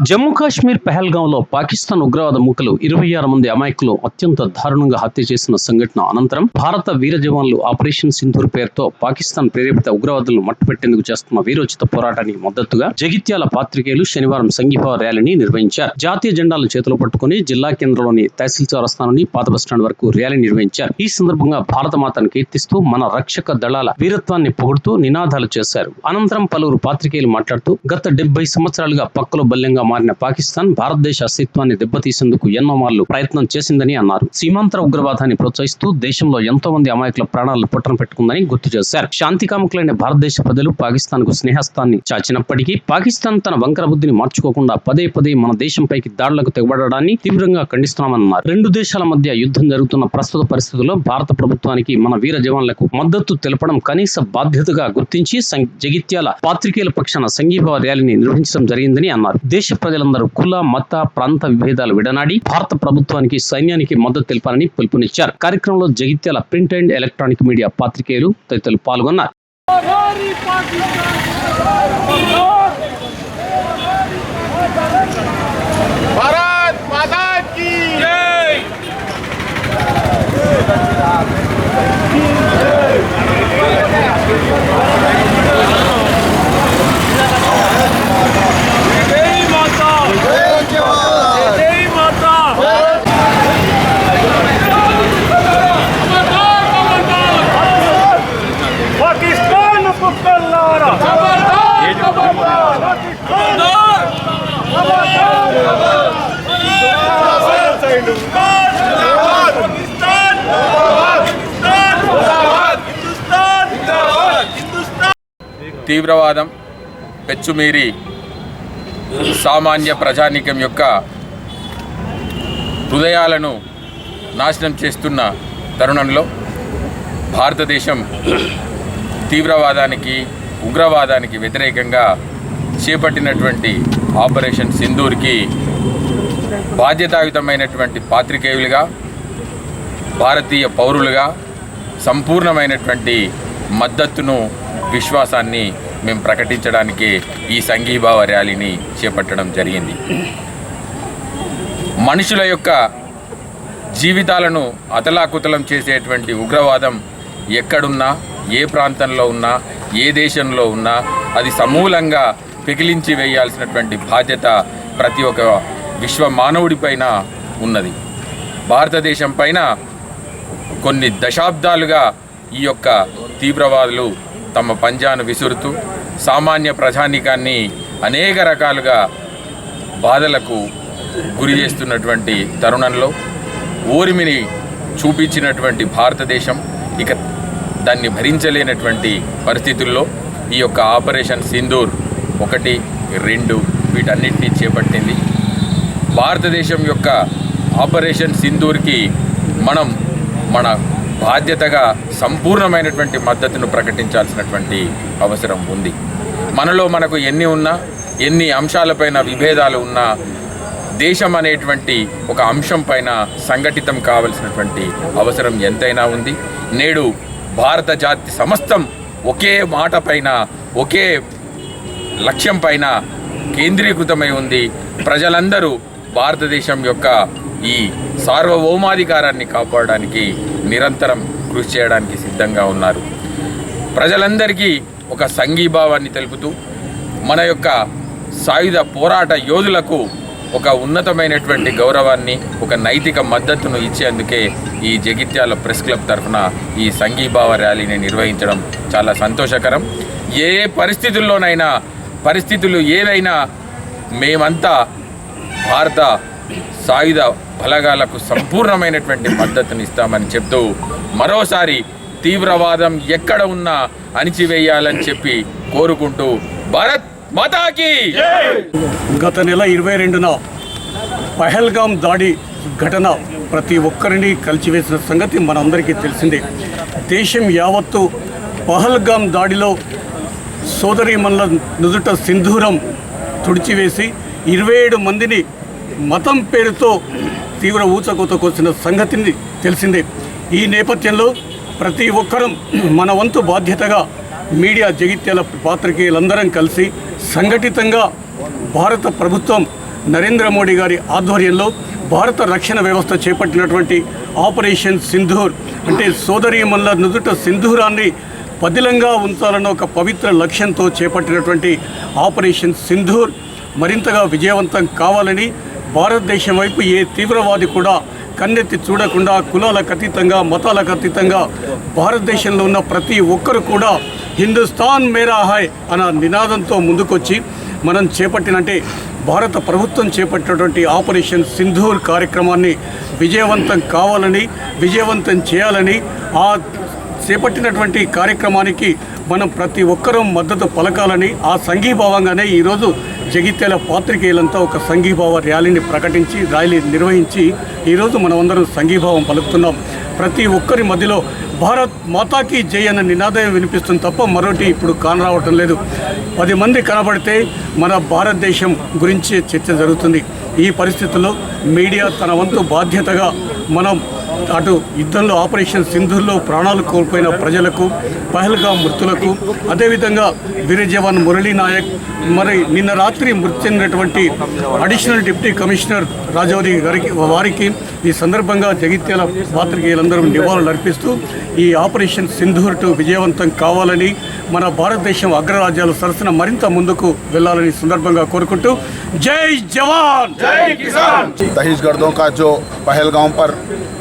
జమ్మూ కాశ్మీర్ పహల్గాంలో పాకిస్తాన్ ఉగ్రవాద మూకలు ఇరవై ఆరు మంది అమాయకులు అత్యంత దారుణంగా హత్య చేసిన సంఘటన అనంతరం భారత వీర జవాన్లు ఆపరేషన్ సింధూర్ పేరుతో పాకిస్తాన్ ప్రేరేపిత ఉగ్రవాదులను మట్టుపెట్టేందుకు చేస్తున్న వీరోచిత పోరాటానికి మద్దతుగా జగిత్యాల పాత్రికేయులు శనివారం సంఘీభావ ర్యాలీని నిర్వహించారు. జాతీయ జెండాలను చేతిలో పట్టుకుని జిల్లా కేంద్రంలోని తహసీల్ స్థానాన్ని పాత బస్టాండ్ వరకు ర్యాలీ నిర్వహించారు. ఈ సందర్భంగా భారత మాతను కీర్తిస్తూ మన రక్షక దళాల వీరత్వాన్ని పొగుడుతూ నినాదాలు చేశారు. అనంతరం పలువురు పాత్రికేయులు మాట్లాడుతూ గత డెబ్బై సంవత్సరాలుగా పక్కలో బల్యంగా మారిన పాకిస్తాన్ భారతదేశ అస్తిత్వాన్ని దెబ్బతీసేందుకు ఎన్నో మార్లు ప్రయత్నం చేసిందని అన్నారు. సీమాంతర ఉగ్రవాదాన్ని ప్రోత్సహిస్తూ దేశంలో ఎంతో మంది అమాయకుల ప్రాణాలను పుట్టన పెట్టుకుందని గుర్తు చేశారు. శాంతి కాముకులైన భారతదేశ ప్రజలు పాకిస్తాన్కు స్నేహస్తాన్ని చాచినప్పటికీ పాకిస్తాన్ తన వంకర బుద్ధిని మార్చుకోకుండా పదే పదే మన దేశంపైకి దాడులకు తెగబడడాన్ని తీవ్రంగా ఖండిస్తున్నామన్నారు. రెండు దేశాల మధ్య యుద్ధం జరుగుతున్న ప్రస్తుత పరిస్థితుల్లో భారత ప్రభుత్వానికి మన వీర జవాన్లకు మద్దతు తెలపడం కనీస బాధ్యతగా గుర్తించి జగిత్యాల పాత్రికేయుల పక్షాన సంఘీభావ ర్యాలీని నిర్వహించడం జరిగిందని అన్నారు. దేశ ప్రజలందరూ కుల మత ప్రాంత విభేదాలు విడనాడి భారత ప్రభుత్వానికి సైన్యానికి మద్దతు తెలిపారని పిలుపునిచ్చారు. కార్యక్రమంలో Jagtial print and electronic media పాత్రికేయులు తదితరులు పాల్గొన్నారు. తీవ్రవాదం పెచ్చుమీరి సామాన్య ప్రజానీకం యొక్క హృదయాలను నాశనం చేస్తున్న తరుణంలో భారతదేశం తీవ్రవాదానికి ఉగ్రవాదానికి వ్యతిరేకంగా చేపట్టినటువంటి ఆపరేషన్ సింధూర్కి బాధ్యతాయుతమైనటువంటి పాత్రికేయులుగా భారతీయ పౌరులుగా సంపూర్ణమైనటువంటి మద్దతును విశ్వాసాన్ని మేము ప్రకటించడానికి ఈ సంఘీభావ ర్యాలీని చేపట్టడం జరిగింది. మనుషుల యొక్క జీవితాలను అతలాకుతలం చేసేటువంటి ఉగ్రవాదం ఎక్కడున్నా ఏ ప్రాంతంలో ఉన్నా ఏ దేశంలో ఉన్నా అది సమూలంగా పెకిలించి వేయాల్సినటువంటి బాధ్యత ప్రతి ఒక్క విశ్వ మానవుడిపైన ఉన్నది. భారతదేశం పైన కొన్ని దశాబ్దాలుగా ఈ యొక్క తీవ్రవాదులు తమ పంజాను విసురుతూ సామాన్య ప్రజానికాన్ని అనేక రకాలుగా బాధలకు గురి చేస్తున్నటువంటి తరుణంలో ఓరిమిని చూపించినటువంటి భారతదేశం ఇక దాన్ని భరించలేనటువంటి పరిస్థితుల్లో ఈ యొక్క ఆపరేషన్ సింధూర్ ఒకటి రెండు వీటన్నిటిని చేపట్టింది. భారతదేశం యొక్క ఆపరేషన్ సింధూర్కి మనం మన బాధ్యతగా సంపూర్ణమైనటువంటి మద్దతును ప్రకటించాల్సినటువంటి అవసరం ఉంది. మనలో మనకు ఎన్ని ఉన్నా ఎన్ని అంశాలపైన విభేదాలు ఉన్నా దేశం అనేటువంటి ఒక అంశం పైన సంఘటితం కావలసినటువంటి అవసరం ఎంతైనా ఉంది. నేడు భారత జాతి సమస్తం ఒకే మాట పైన ఒకే లక్ష్యం పైన కేంద్రీకృతమై ఉంది. ప్రజలందరూ భారతదేశం యొక్క ఈ సార్వభౌమాధికారాన్ని కాపాడడానికి నిరంతరం కృషి చేయడానికి సిద్ధంగా ఉన్నారు. ప్రజలందరికీ ఒక సంఘీభావాన్ని తెలుపుతూ మన యొక్క సాయుధ పోరాట యోధులకు ఒక ఉన్నతమైనటువంటి గౌరవాన్ని ఒక నైతిక మద్దతును ఇచ్చేందుకే ఈ జగిత్యాల ప్రెస్ క్లబ్ తరఫున ఈ సంఘీభావ ర్యాలీని నిర్వహించడం చాలా సంతోషకరం. ఏ పరిస్థితుల్లోనైనా పరిస్థితులు ఏవైనా మేమంతా భారత సాయుధ బలగాలకు సంపూర్ణమైనటువంటి మద్దతుని ఇస్తామని చెప్తూ మరోసారి తీవ్రవాదం ఎక్కడ ఉన్నా అణిచివేయాలని చెప్పి కోరుకుంటూ భారత్ మాతాకి గత నెల ఇరవై రెండున పహల్గాం దాడి ఘటన ప్రతి ఒక్కరిని కలిచివేసిన సంగతి మనందరికీ తెలిసిందే. దేశం యావత్తు పహల్గాం దాడిలో సోదరీమణుల నుదుట సింధూరం తుడిచివేసి ఇరవై ఏడు మందిని మతం పేరుతో తీవ్ర ఊచకోతకొచ్చిన సంగతిని తెలిసిందే. ఈ నేపథ్యంలో ప్రతి ఒక్కరం మన వంతు బాధ్యతగా మీడియా జగిత్యాల పాత్రికేయులందరం కలిసి సంఘటితంగా భారత ప్రభుత్వం నరేంద్ర మోడీ గారి ఆధ్వర్యంలో భారత రక్షణ వ్యవస్థ చేపట్టినటువంటి ఆపరేషన్ సింధూర్ అంటే సోదరీమణుల నుదుట సింధూరాన్ని పదిలంగా ఉంచాలన్న ఒక పవిత్ర లక్ష్యంతో చేపట్టినటువంటి ఆపరేషన్ సింధూర్ మరింతగా విజయవంతం కావాలని భారతదేశం వైపు ఏ తీవ్రవాది కూడా కన్నెత్తి చూడకుండా కులాలకు అతీతంగా మతాలకు అతీతంగా భారతదేశంలో ఉన్న ప్రతి ఒక్కరు కూడా హిందుస్థాన్ మేరా హాయ్ అన్న నినాదంతో ముందుకొచ్చి మనం చేపట్టినంటే భారత ప్రభుత్వం చేపట్టినటువంటి ఆపరేషన్ సింధూర్ కార్యక్రమాన్ని విజయవంతం కావాలని విజయవంతం చేయాలని ఆ చేపట్టినటువంటి కార్యక్రమానికి మనం ప్రతి ఒక్కరూ మద్దతు పలకాలని ఆ సంఘీభావంగానే ఈరోజు జగిత్యాల పాత్రికేయులంతా ఒక సంఘీభావ ర్యాలీని ప్రకటించి ర్యాలీ నిర్వహించి ఈరోజు మనమందరం సంఘీభావం పలుకుతున్నాం. ప్రతి ఒక్కరి మధ్యలో భారత్ మాతాకి జై అన్న నినాదం వినిపిస్తుంది తప్ప మరొకటి ఇప్పుడు కానరావటం లేదు. పది మంది కనబడితే మన భారతదేశం గురించి చర్చ జరుగుతుంది. ఈ పరిస్థితుల్లో మీడియా తన వంతు బాధ్యతగా మనం అటు యుద్ధంలో ఆపరేషన్ సింధూర్లో ప్రాణాలు కోల్పోయిన ప్రజలకు పహల్గా మృతులకు అదేవిధంగా వీర జవాన్ మురళీ నాయక్ మరి నిన్న రాత్రి మృతి చెందినటువంటి అడిషనల్ డిప్యూటీ కమిషనర్ రాజౌరి గారికి వారికి ఈ సందర్భంగా జగిత్యాల పాత్రికేయులందరూ నివాళులు అర్పిస్తూ ఈ ఆపరేషన్ సింధూర్ టు విజయవంతం కావాలని మన భారతదేశం అగ్రరాజ్యాలు సరసన మరింత ముందుకు వెళ్ళాలని ఈ సందర్భంగా కోరుకుంటూ జై జవాన్ दहेजगर्दों का जो पहलगांव पर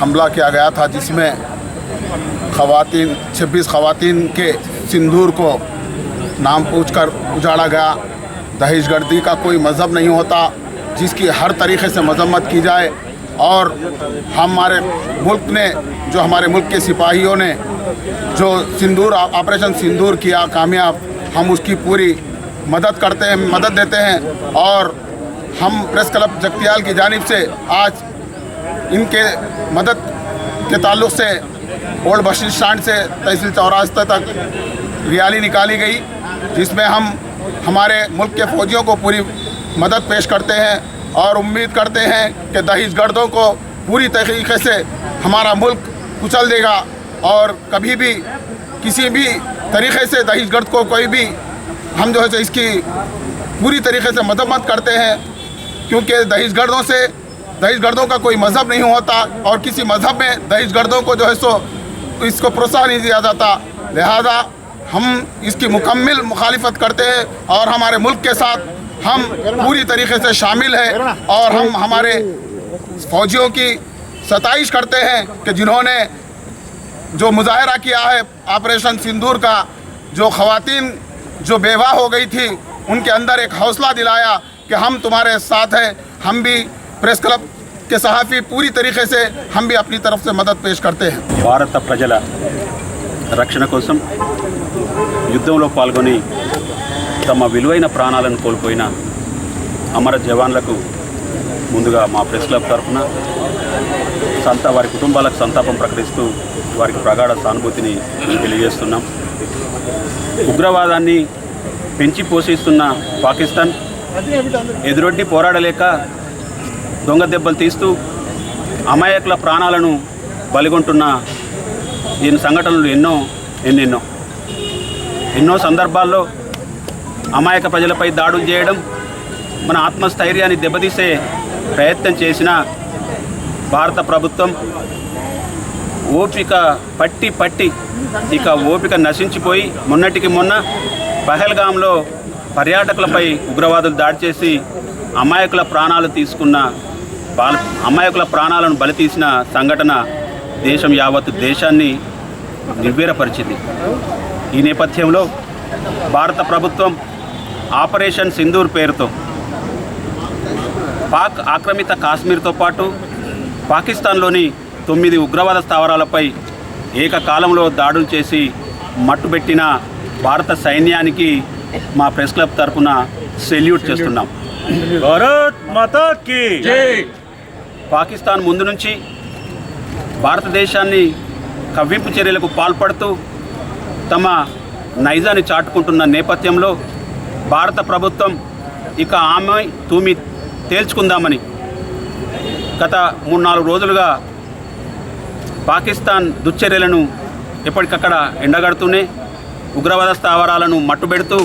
हमला किया गया था जिसमें खवातीन 26 खवातीन के सिंदूर को नाम पूछकर उजाड़ा गया दहेजगर्दी का कोई मज़हब नहीं होता जिसकी हर तरीके से मजम्मत की जाए और हमारे मुल्क ने जो हमारे मुल्क के सिपाहियों ने जो सिंदूर ऑपरेशन सिंदूर किया, कामयाब, हम उसकी पूरी मदद करते हैं, मदद देते हैं और हम प्रेस क्लब जगतियाल की जानिब से आज इनके मदद के ताल्लुक से ओल्ड बस स्टैंड से तहसील चौरास्ते तक रैली निकाली गई, जिसमें हम हमारे मुल्क के फौजियों को पूरी मदद पेश करते हैं और उम्मीद करते हैं कि दहेज गर्दों को पूरी तरीके से हमारा मुल्क कुचल देगा। और कभी भी किसी भी तरीके से दहेज गर्द को कोई भी हम जो है इसकी पूरी तरीके से मदम्मत करते हैं, क्योंकि दहेज गर्दों से दहेज गर्दों का कोई मज़हब नहीं होता और किसी मज़हब में दहेज गर्दों को जो है सो इसको प्रोत्साहन नहीं दिया जाता। लिहाजा हम इसकी मुकम्मल मुखालफत करते हैं और हमारे मुल्क के साथ हम पूरी तरीके से शामिल हैं और हम हमारे फौजियों की सताइश करते हैं कि जिन्होंने जो मुजाहरा किया है ऑपरेशन सिंदूर का जो खवातीन जो बेवा हो गई थी उनके अंदर एक हौसला दिलाया कि हम तुम्हारे साथ हैं हम भी प्रेस क्लब के सहाफ़ी पूरी तरीके से हम भी अपनी तरफ से मदद पेश करते हैं భారత ప్రజల రక్షణ కోసం యుద్ధంలో పాల్గొని తమ విలువైన ప్రాణాలను కోల్పోయిన అమర జవాన్లకు ముందుగా మా ప్రెస్ క్లబ్ తరఫున సంతా వారి కుటుంబాలకు సంతాపం ప్రకటిస్తూ వారికి ప్రగాఢ సానుభూతిని తెలియజేస్తున్నాం. ఉగ్రవాదాన్ని పెంచి పోషిస్తున్న పాకిస్తాన్ ఎదురొడ్డి పోరాడలేక దొంగ దెబ్బలు తీస్తూ అమాయకుల ప్రాణాలను బలిగొంటున్న దీని సంఘటనలు ఎన్నో ఎన్నెన్నో. ఎన్నో సందర్భాల్లో అమాయక ప్రజలపై దాడులు చేయడం మన ఆత్మస్థైర్యాన్ని దెబ్బతీసే ప్రయత్నం చేసిన భారత ప్రభుత్వం ఓపిక పట్టి పట్టి ఇక ఓపిక నశించిపోయి మొన్నటికి మొన్న పహల్గాంలో పర్యాటకులపై ఉగ్రవాదులు దాడి చేసి అమాయకుల ప్రాణాలు తీసుకున్న బాల అమాయకుల ప్రాణాలను బలి తీసిన సంఘటన దేశం యావత్ దేశాన్ని నిర్వీరపరిచింది. ఈ నేపథ్యంలో భారత ప్రభుత్వం ఆపరేషన్ సింధూర్ పేరుతో పాక్ ఆక్రమిత కాశ్మీర్తో పాటు పాకిస్తాన్లోని తొమ్మిది ఉగ్రవాద స్థావరాలపై ఏకకాలంలో దాడులు చేసి మట్టుబెట్టిన భారత సైన్యానికి మా ప్రెస్ క్లబ్ తరఫున సెల్యూట్ చేస్తున్నాం. భారత్ పాకిస్తాన్ ముందు నుంచి భారతదేశాన్ని కవ్వింపు చర్యలకు పాల్పడుతూ తమ నైజాన్ని చాటుకుంటున్న నేపథ్యంలో భారత ప్రభుత్వం ఇక ఆమె తూమి తేల్చుకుందామని గత మూడు నాలుగు రోజులుగా పాకిస్తాన్ దుశ్చర్యలను ఎప్పటికక్కడ ఎండగడుతూనే ఉగ్రవాద స్థావరాలను మట్టుబెడుతూ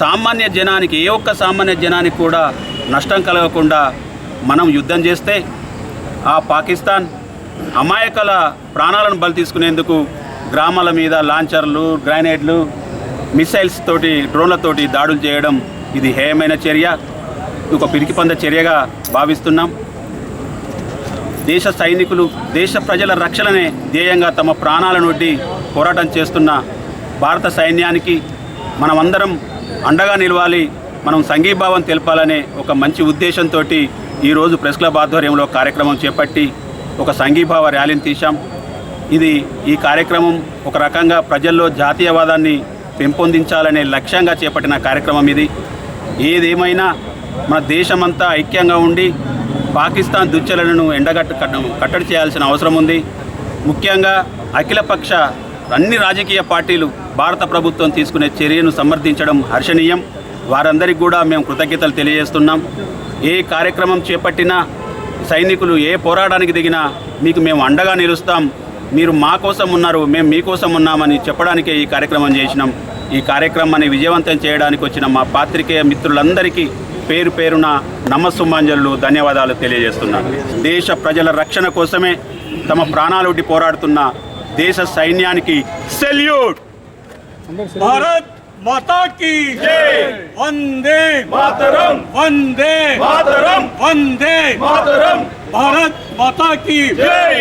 సామాన్య జనానికి ఏ ఒక్క సామాన్య జనానికి కూడా నష్టం కలగకుండా మనం యుద్ధం చేస్తే ఆ పాకిస్తాన్ అమాయకల ప్రాణాలను బలి తీసుకునేందుకు గ్రామాల మీద లాంచర్లు గ్రైనేడ్లు మిసైల్స్ తోటి డ్రోన్లతోటి దాడులు చేయడం ఇది హేయమైన చర్య ఒక పిరికిపంద చర్యగా భావిస్తున్నాం. దేశ సైనికులు దేశ ప్రజల రక్షణనే ధ్యేయంగా తమ ప్రాణాలనొడ్డి పోరాటం చేస్తున్న భారత సైన్యానికి మనమందరం అండగా నిలవాలి మనం సంఘీభావం తెలపాలనే ఒక మంచి ఉద్దేశంతో ఈరోజు ప్రెస్ క్లబ్ ఆధ్వర్యంలో కార్యక్రమం చేపట్టి ఒక సంఘీభావ ర్యాలీని తీశాం. ఇది ఈ కార్యక్రమం ఒక రకంగా ప్రజల్లో జాతీయవాదాన్ని పెంపొందించాలనే లక్ష్యంగా చేపట్టిన కార్యక్రమం ఇది. ఏదేమైనా మన దేశమంతా ఐక్యంగా ఉండి పాకిస్తాన్ దుచ్చలను ఎండగట్టు కట్టడి చేయాల్సిన అవసరం ఉంది. ముఖ్యంగా అఖిలపక్ష అన్ని రాజకీయ పార్టీలు భారత ప్రభుత్వం తీసుకునే చర్యను సమర్థించడం హర్షణీయం. వారందరికీ కూడా మేము కృతజ్ఞతలు తెలియజేస్తున్నాం. ఏ కార్యక్రమం చేపట్టినా సైనికులు ఏ పోరాటానికి దిగినా మీకు మేము అండగా నిలుస్తాం. మీరు మా కోసం ఉన్నారు మేము మీకోసం ఉన్నామని చెప్పడానికే ఈ కార్యక్రమం చేసినాం. ఈ కార్యక్రమాన్ని విజయవంతం చేయడానికి వచ్చిన మా పాత్రికేయ మిత్రులందరికీ పేరు పేరున నమస్సుమాంజలు ధన్యవాదాలు తెలియజేస్తున్నాను. దేశ ప్రజల రక్షణ కోసమే తమ ప్రాణాలొడ్డి పోరాడుతున్న దేశ సైన్యానికి సెల్యూట్! భారత్ మాతా की వందే మాతరం! వందే మాతరం! వందే మాతరం! భారత్ మాతా की జై!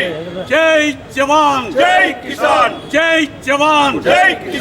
జై జవాన్! జై కిసాన్! జై జవాన్! జై కిసాన్!